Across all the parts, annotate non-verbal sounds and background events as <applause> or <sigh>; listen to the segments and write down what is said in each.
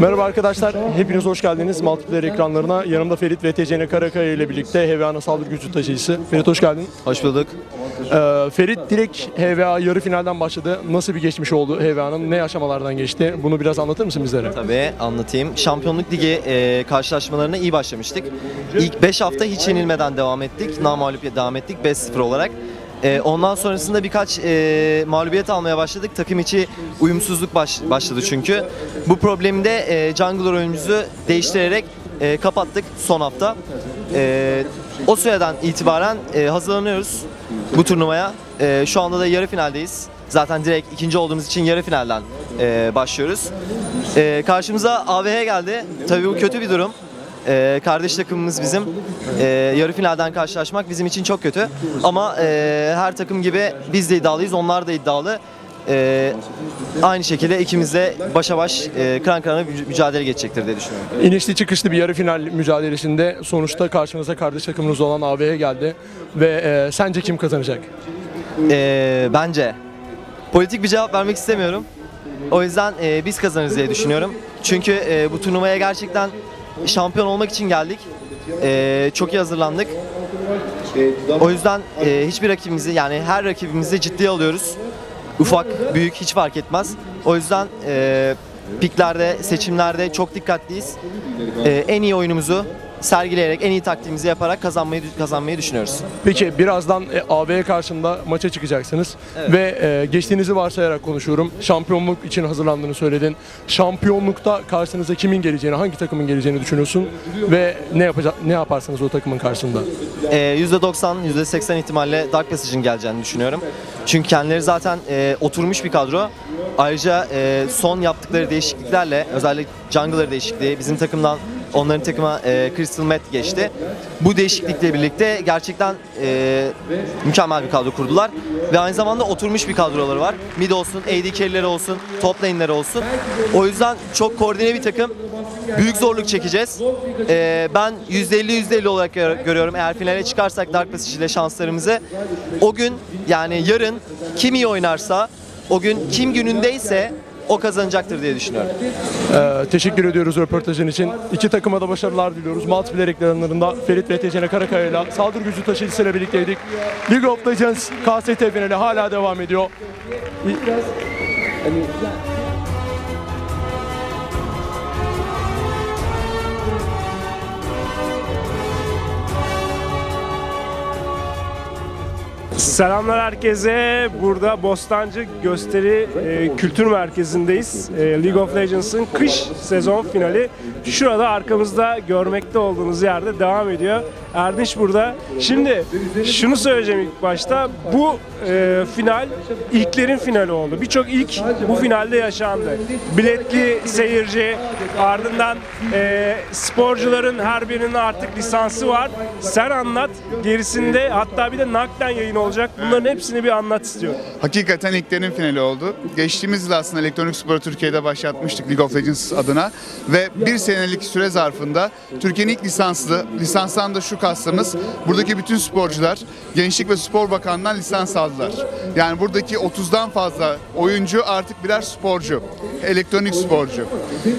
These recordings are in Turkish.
Merhaba arkadaşlar, hepiniz hoş geldiniz Multiplayer ekranlarına. Yanımda Ferit ve TCN Karakaya ile birlikte HVA'nın saldırı gücü taşıyıcısı. Ferit hoş geldin. Hoş bulduk. Ee, Ferit direkt HVA yarı finalden başladı. Nasıl bir geçmiş oldu HVA'nın? Ne aşamalardan geçti? Bunu biraz anlatır mısın bizlere? Tabii anlatayım. Şampiyonluk Ligi e, karşılaşmalarına iyi başlamıştık. İlk 5 hafta hiç yenilmeden devam ettik. Namalip devam ettik 5-0 olarak. E, ondan sonrasında birkaç e, mağlubiyet almaya başladık. Takım içi uyumsuzluk baş- başladı çünkü. Bu problemi de e, jungler oyuncumuzu değiştirerek e, kapattık son hafta. E, o süreden itibaren e, hazırlanıyoruz bu turnuvaya. Şu anda da yarı finaldeyiz. Zaten direkt ikinci olduğumuz için yarı finalden e, başlıyoruz. E, karşımıza AVH geldi. Tabii bu kötü bir durum. E, kardeş takımımız bizim. E, yarı finalden karşılaşmak bizim için çok kötü. Ama e, her takım gibi biz de iddialıyız, onlar da iddialı. E, aynı şekilde ikimiz de başa baş e, kıran kırana mü- mücadele geçecektir diye düşünüyorum. İnişli çıkışlı bir yarı final mücadelesinde sonuçta karşınıza kardeş takımınız olan AVH geldi. Ve e, sence kim kazanacak? E, bence politik bir cevap vermek istemiyorum. O yüzden e, biz kazanırız diye düşünüyorum. Çünkü e, bu turnuvaya gerçekten şampiyon olmak için geldik. E, çok iyi hazırlandık. O yüzden e, hiçbir rakibimizi yani her rakibimizi ciddiye alıyoruz. Ufak, büyük hiç fark etmez. O yüzden e, piklerde, seçimlerde çok dikkatliyiz. E, en iyi oyunumuzu sergileyerek, en iyi taktiğimizi yaparak kazanmayı kazanmayı düşünüyoruz. Peki birazdan e, AVH karşında maça çıkacaksınız. Ve e, geçtiğinizi varsayarak konuşuyorum. Şampiyonluk için hazırlandığını söyledin. Şampiyonlukta karşınıza kimin geleceğini, hangi takımın geleceğini düşünüyorsun? Ve ne yapacak ne yaparsınız o takımın karşısında? Ee, %90, %80 ihtimalle Dark Passage'ın geleceğini düşünüyorum. Çünkü kendileri zaten e, oturmuş bir kadro. Ayrıca e, son yaptıkları değişikliklerle, özellikle jungler değişikliği, bizim takımdan onların takıma e, Crystal Met geçti. Bu değişiklikle birlikte gerçekten e, mükemmel bir kadro kurdular. Ve aynı zamanda oturmuş bir kadroları var. Mid olsun, AD carry'leri olsun, top lane'leri olsun. O yüzden çok koordine bir takım. Büyük zorluk çekeceğiz. Ee, ben %50 %50 olarak gör- görüyorum. Eğer finale çıkarsak Dark Passage ile şanslarımızı o gün yani yarın kim iyi oynarsa o gün kim günündeyse o kazanacaktır diye düşünüyorum. Ee, teşekkür ediyoruz röportajın için. İki takıma da başarılar diliyoruz. Multiplayer ekranlarında Ferit ve TCN Karakaya ile saldırı gücü taşıyıcısıyla birlikteydik. League of Legends KST finali hala devam ediyor. Selamlar herkese. Burada Bostancı Gösteri e, Kültür Merkezi'ndeyiz. E, League of Legends'ın kış sezon finali. Şurada arkamızda görmekte olduğunuz yerde devam ediyor. Erdinç burada. Şimdi şunu söyleyeceğim ilk başta. Bu e, final ilklerin finali oldu. Birçok ilk bu finalde yaşandı. Biletli seyirci, ardından e, sporcuların her birinin artık lisansı var. Sen anlat. Gerisinde hatta bir de naklen yayın olacak. Bunların hepsini bir anlat istiyorum. Hakikaten ilklerin finali oldu. Geçtiğimiz yıl aslında elektronik sporu Türkiye'de başlatmıştık League of Legends adına ve bir senelik süre zarfında Türkiye'nin ilk lisanslı, lisanstan da şu kastımız buradaki bütün sporcular Gençlik ve Spor Bakanlığı'ndan lisans aldılar. Yani buradaki 30'dan fazla oyuncu artık birer sporcu, elektronik sporcu.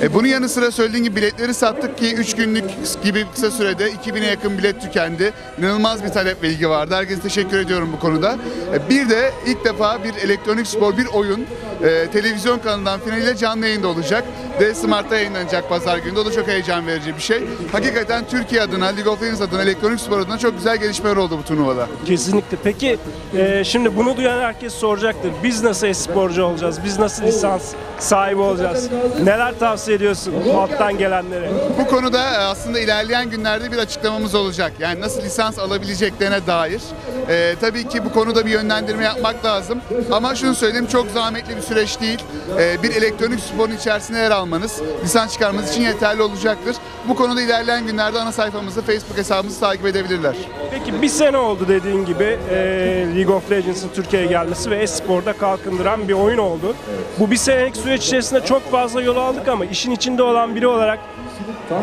E bunun yanı sıra söylediğim gibi biletleri sattık ki 3 günlük gibi kısa sürede 2000'e yakın bilet tükendi. İnanılmaz bir talep ve ilgi vardı. Herkese teşekkür ediyorum bu konuda. E, Bir de ilk defa bir elektronik spor, bir oyun e, televizyon kanalından finaliyle canlı yayında olacak. D Smart'ta yayınlanacak pazar günü. O da çok heyecan verici bir şey. Hakikaten Türkiye adına, League of Legends adına, elektronik spor adına çok güzel gelişmeler oldu bu turnuvada. Kesinlikle. Peki e, şimdi bunu duyan herkes soracaktır. Biz nasıl e-sporcu olacağız? Biz nasıl lisans sahibi olacağız? Neler tavsiye ediyorsun alttan gelenlere? Bu konuda e, aslında ilerleyen günlerde bir açıklamamız olacak. Yani nasıl lisans alabileceklerine dair. E, tabii ki bu konuda bir yönlendirme yapmak lazım. Ama şunu söyleyeyim çok zahmetli bir süreç değil. E, bir elektronik sporun içerisinde yer almanız lisans çıkarmanız için yeterli olacaktır. Bu konuda ilerleyen günlerde ana sayfamızı, Facebook hesabımızı takip edebilirler. Peki bir sene oldu dediğin gibi e, League of Legends'ın Türkiye'ye gelmesi ve e-sporda kalkındıran bir oyun oldu. Bu bir senelik süreç içerisinde çok fazla yol aldık ama işin içinde olan biri olarak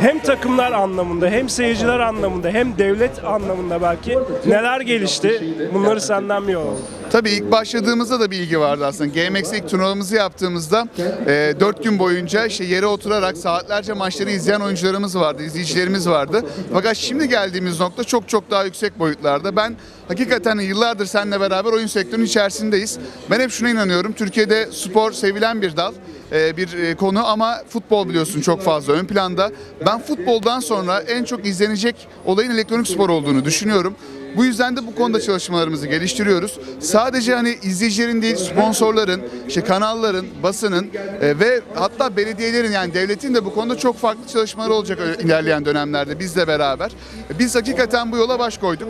hem takımlar anlamında hem seyirciler anlamında hem devlet anlamında belki neler gelişti bunları senden bir alalım. Tabii ilk başladığımızda da bir ilgi vardı aslında. GMX'e ilk turnuvamızı yaptığımızda e, 4 gün boyunca işte yere oturarak saatlerce maçları izleyen oyuncularımız vardı, izleyicilerimiz vardı. Fakat şimdi geldiğimiz nokta çok çok daha yüksek boyutlarda. Ben hakikaten yıllardır seninle beraber oyun sektörünün içerisindeyiz. Ben hep şuna inanıyorum. Türkiye'de spor sevilen bir dal e, bir e, konu ama futbol biliyorsun çok fazla ön planda. Ben futboldan sonra en çok izlenecek olayın elektronik spor olduğunu düşünüyorum. Bu yüzden de bu konuda çalışmalarımızı geliştiriyoruz. Sadece hani izleyicilerin değil, sponsorların, işte kanalların, basının e, ve hatta belediyelerin yani devletin de bu konuda çok farklı çalışmaları olacak ilerleyen dönemlerde bizle beraber. Biz hakikaten bu yola baş koyduk.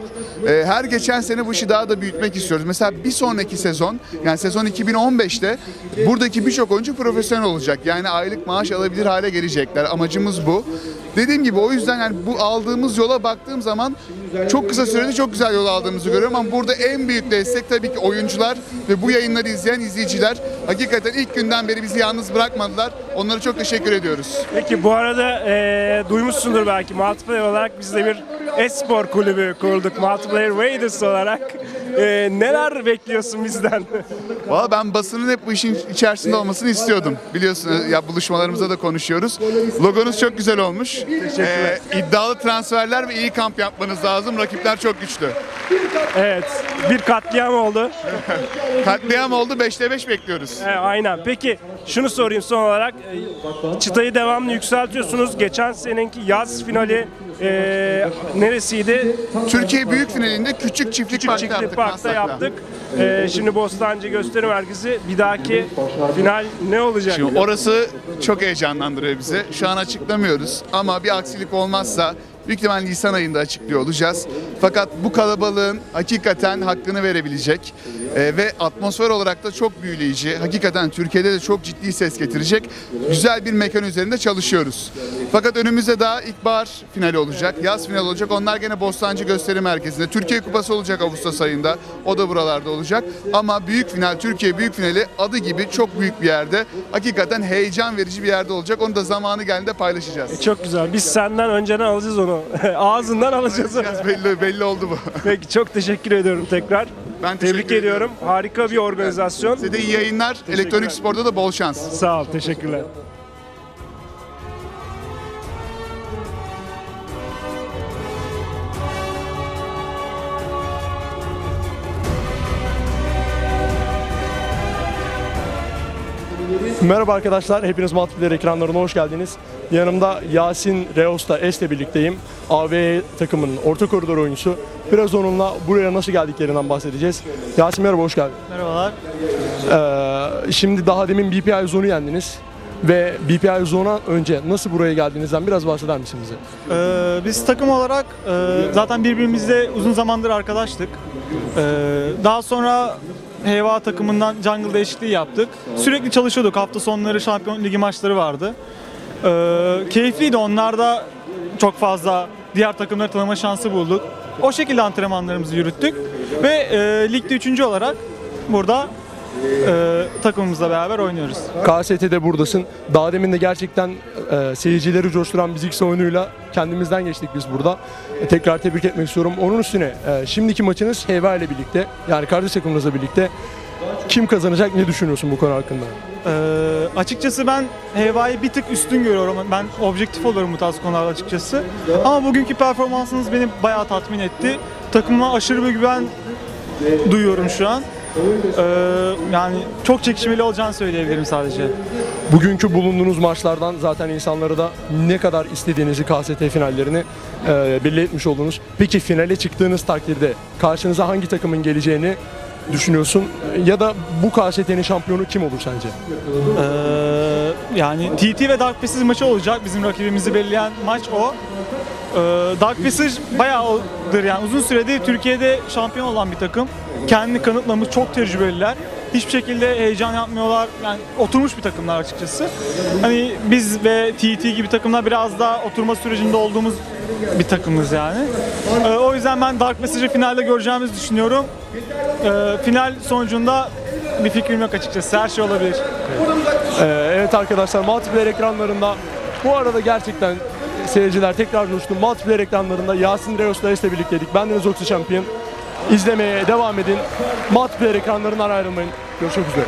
E, Her geçen sene bu işi daha da büyütmek istiyoruz. Mesela bir sonraki sezon, yani sezon 2015'te buradaki birçok oyuncu profesyonel olacak. Yani aylık maaş alabilir hale gelecekler. Amacımız bu. Dediğim gibi o yüzden yani bu aldığımız yola baktığım zaman çok kısa sürede çok güzel yol aldığımızı görüyorum ama burada en büyük destek tabii ki oyuncular ve bu yayınları izleyen izleyiciler. Hakikaten ilk günden beri bizi yalnız bırakmadılar. Onlara çok teşekkür ediyoruz. Peki bu arada e, duymuşsundur belki Multiplayer olarak biz de bir e-spor kulübü kurduk Multiplayer Raiders olarak. E, neler bekliyorsun bizden? Valla ben basının hep bu işin içerisinde olmasını istiyordum. Biliyorsun ya buluşmalarımızda da konuşuyoruz. Logonuz çok güzel olmuş. Ee, iddialı transferler ve iyi kamp yapmanız lazım. Rakipler çok güçlü. evet bir katliam oldu. <laughs> Katliam oldu 5'te 5 bekliyoruz. E, aynen. Peki şunu sorayım son olarak. E, çıtayı devamlı yükseltiyorsunuz. Geçen seneki yaz finali e, neresiydi? Türkiye büyük finalinde küçük çiftlik Küçük parkta Çiftlik yaptık. Park'ta Maslak'ta. yaptık. E, şimdi Bostancı Gösteri Merkezi. Bir dahaki final ne olacak? Şimdi orası çok heyecanlandırıyor bizi. Şu an açıklamıyoruz ama bir aksilik olmazsa büyük ihtimal Nisan ayında açıklıyor olacağız. Fakat bu kalabalığın hakikaten hakkını verebilecek e, ve atmosfer olarak da çok büyüleyici. Hakikaten Türkiye'de de çok ciddi ses getirecek güzel bir mekan üzerinde çalışıyoruz. Fakat önümüzde daha ilkbahar finali olacak, yaz finali olacak. Onlar gene Bostancı Gösteri Merkezi'nde. Türkiye Kupası olacak Ağustos ayında. O da buralarda olacak. Ama büyük final, Türkiye büyük finali adı gibi çok büyük bir yerde. Hakikaten heyecan verici bir yerde olacak. Onu da zamanı geldiğinde paylaşacağız. Çok güzel. Biz senden önceden alacağız onu. <laughs> Ağzından alacağız onu. Biraz belli, belli oldu bu. <laughs> Peki çok teşekkür ediyorum tekrar. Ben teşekkür Tebrik ediyorum. Harika bir organizasyon. Size de iyi yayınlar. Elektronik sporda da bol şans. Sağ ol. Teşekkürler. Merhaba arkadaşlar, hepiniz Multiplayer ekranlarına hoş geldiniz. Yanımda Yasin Reos'ta Es'le birlikteyim. AV takımının orta koridor oyuncusu. Biraz onunla buraya nasıl geldiklerinden bahsedeceğiz. Yasin merhaba, hoş geldin. Merhabalar. Ee, şimdi daha demin BPI Zone'u yendiniz. Ve BPI Zone'a önce nasıl buraya geldiğinizden biraz bahseder misiniz? bize? Ee, biz takım olarak e, zaten birbirimizle uzun zamandır arkadaştık. Ee, daha sonra Heva takımından jungle değişikliği yaptık. Sürekli çalışıyorduk. Hafta sonları Şampiyon Ligi maçları vardı. Ee, keyifliydi. Onlarda çok fazla diğer takımları tanıma şansı bulduk. O şekilde antrenmanlarımızı yürüttük. Ve e, ligde üçüncü olarak burada e, takımımızla beraber oynuyoruz. KST'de buradasın. Daha demin de gerçekten e, seyircileri coşturan Bizix oyunuyla kendimizden geçtik biz burada. E, tekrar tebrik etmek istiyorum. Onun üstüne e, şimdiki maçınız Heva ile birlikte yani kardeş takımınızla birlikte kim kazanacak ne düşünüyorsun bu konu hakkında? Ee, açıkçası ben Heva'yı bir tık üstün görüyorum. Ben objektif olurum bu tarz konularda açıkçası. Ama bugünkü performansınız beni bayağı tatmin etti. Takımıma aşırı bir güven duyuyorum şu an. Ee, yani çok çekişmeli olacağını söyleyebilirim sadece. Bugünkü bulunduğunuz maçlardan zaten insanları da ne kadar istediğinizi KST finallerini e, belli etmiş oldunuz. Peki finale çıktığınız takdirde karşınıza hangi takımın geleceğini düşünüyorsun? Ya da bu KST'nin şampiyonu kim olur sence? Ee, yani TT ve Dark Passage maçı olacak. Bizim rakibimizi belirleyen maç o. Ee, Dark Passage bayağıdır yani uzun süredir Türkiye'de şampiyon olan bir takım. Kendini kanıtlamış çok tecrübeliler. Hiçbir şekilde heyecan yapmıyorlar. Yani oturmuş bir takımlar açıkçası. Hani biz ve TT gibi takımlar biraz daha oturma sürecinde olduğumuz bir takımız yani. Ee, o yüzden ben Dark Passage'ı finalde göreceğimizi düşünüyorum. Ee, final sonucunda bir fikrim yok açıkçası. Her şey olabilir. Ee, evet arkadaşlar multiplayer ekranlarında bu arada gerçekten seyirciler tekrar buluştu. Multiplayer ekranlarında Yasin Reos'la birlikteydik. Bendeniz Oksi Champion. İzlemeye devam edin. Multiplayer ekranlarından ayrılmayın. Görüşmek üzere.